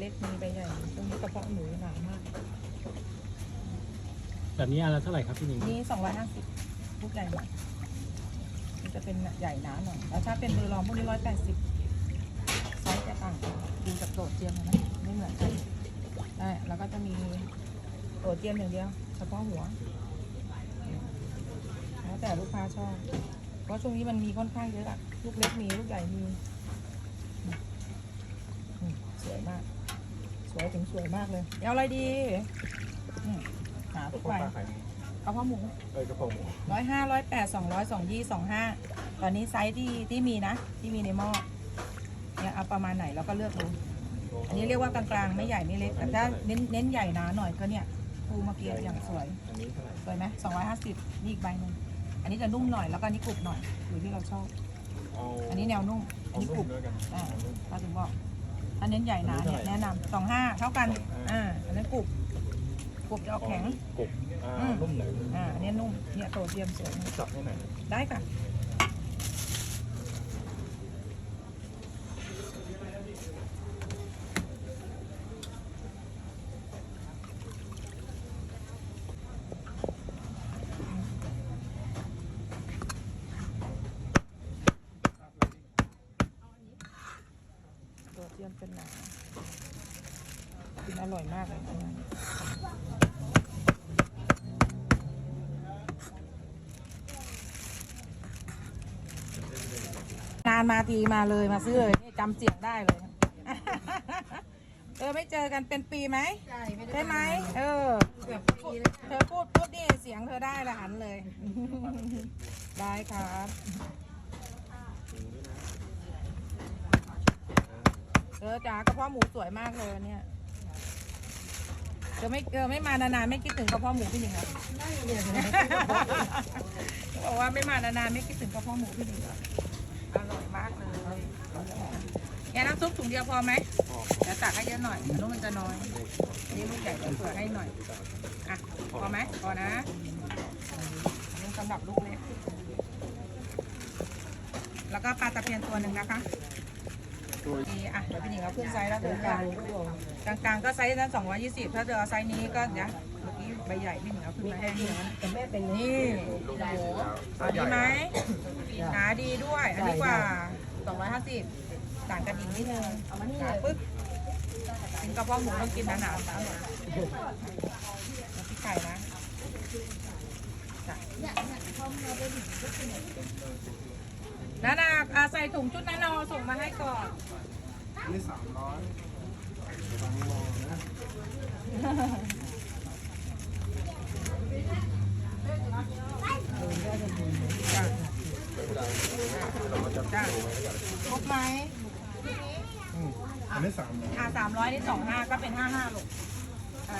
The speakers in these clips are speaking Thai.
เล็กมีใบใหญ่ ตรงนี้กระเพาะหมูหนามาก แบบนี้อันละเท่าไหร่ครับพี่หนิงนี่สองร้อยห้าสิบลูกใหญ่หน่อยมันจะเป็นใหญ่หนาหน่อย แล้วถ้าเป็นเบอร์ลองพวกนี้ร้อยแปดสิบไซส์จะต่างกันดูจากโดดเทียมนะไม่เหมือนกันได้แล้วก็จะมีโดดเทียมอย่างเดียวเฉพาะหัว แล้วแต่ลูกค้าชอบ เพราะช่วงนี้มันมีค่อนข้างเยอะอะลูกเล็กมีลูกใหญ่มีอืมสวยมาก สวยถึงสวยมากเลยเอาอะไรดีอืมหาทุกใบขายกระเพาะหมูเอ้ยกระเพราหมูร้อยห้าร้อยแปดสองร้อยสองยี่สองห้าตอนนี้ไซส์ที่ที่มีนะ ที่มีในหม้อเนี่ยเอาประมาณไหนเราก็เลือกดูอันนี้เรียกว่ากลางๆไม่ใหญ่ไม่เล็กแต่ถ้าเน้นเน้นใหญ่หนาหน่อยก็เนี่ยปูเมื่อกี้อย่างสวยอันนี้เท่าไหร่สวยไหมสองร้อยห้าสิบนี่อีกใบหนึ่งอันนี้จะนุ่มหน่อยแล้วก็อันนี้กรุบหน่อยอยู่ที่เราชอบ เอาอันนี้แนวนุ่มอันเอานี้กลูรุกบด้วยกันอ่าถ้าถึงบอก ถ้าเน้นใหญ่หนาเนี่ยแนะนำสองห้าเท่ากัน อ่า อันนั้นกรุบกรุบจะออกแข็งกบอ่าอืมนุ่มหน่อยอ่าอันนี้นุ่ม เนี่ยโตเทียมสวยมากจับให้หน่อยได้ค่ะ ตัวเทียมเป็นหนากินอร่อยมากเลยนนี้นานมาทีมาเลยมาซื้อเลยนี่จำเสียงได้เลย เออไม่เจอกันเป็นปีไหมใช่ไหมเออเธอพูดปุ๊บนี่เสียงเธอได้ละหันเลย ได้ครับ เออจ๋ากระเพาะหมูสวยมากเลยเนี่ยเธอไม่เออไม่มานานๆไม่คิดถึงกระเพาะหมูพี่หนิงเหรอบอกว่าไม่มานานๆไม่คิดถึงกระเพาะหมูพี่หนิงเหรออร่อยมากเลยแกน้ำซุปถุงเดียวพอไหมเดี๋ยวตักให้เยอะหน่อยลูกมันจะน้อยนนี้ลูกใหญ่เดี๋ยวเผื่อให้หน่อยอะพอไหมพอนะนนี้สำหรับลูกเล็กแล้วก็ปลาตะเพียนตัวหนึ่งนะคะ ดีอะเดี๋ยวพี่หนิงเอาขึ้นไซส์แล้วเดินกลางกลางก็ไซส์นั้น220 ถ้าเธอเอาไซส์นี้ก็เดี๋ยเมื่อกี้ใบใหญ่พี่หนิงเอาขึ้นมาให้ดูนะแต่แม่เป็นนี่โอ้โหเอาดีไหมหนาดีด้วย อันนี้กว่า 250ต่างกันอีกนิดนึงหนาปึ๊บกินกระเพาะหมูต้องกินหนาๆนะอร่อยพี่ไก่นะจ้ะนานาอาใส่ ถุงชุดนั้นเราส่งมาให้ก่อน นี่สามร้อยสามร้อยนะจ้ะจ้ะครบไหมอืมอันนี้สามร้อยอ่าสามร้อยนี่สองห้าก็เป็นห้าห้าลูกอ่า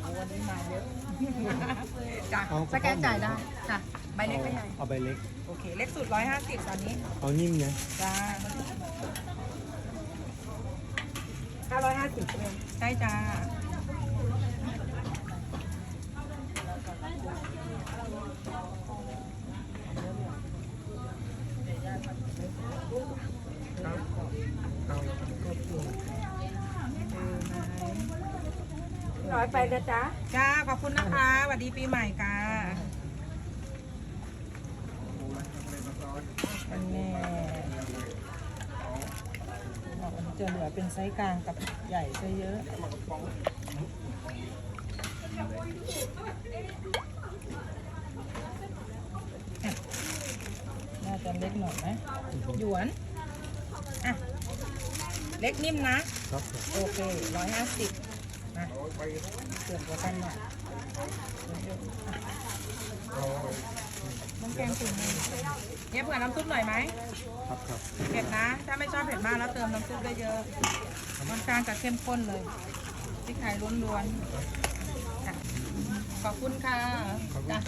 โอ้วันนี้มาเยอะ จ้ะสแกนจ่ายได้จ้ะใบเล็กใบใหญ่เอาใบเล็ก โอเค เล็กสุดร้อยห้าสิบตอนนี้เอานิ่มไงจ้าห้าร้อยห้าสิบใช่จ้า ร้อยไปนะจ๊ะจ้าขอบคุณนะคะสวัสดีปีใหม่ค่ะอันแน่บอกว่าจะเหลือเป็นไซส์กลางกับใหญ่ซะเยอะน่าจะเล็กหน่อยไหมหยวน อะ เล็กนิ่มนะครับโอเคร้อยห้าสิบ นะเสื่อมกว่ากันหน่อยน้ำแกงถุงหนึงเนี่ยเผื่อน้ำซุปหน่อยไหมครับครับเผ็ดนะ ถ้าไม่ชอบเผ็ดมากแล้วเติมน้ำซุปได้เยอะค่อนข้างจะเข้มข้นเลยพริกไทยล้วนๆอะขอบคุณค่ะจ้ะ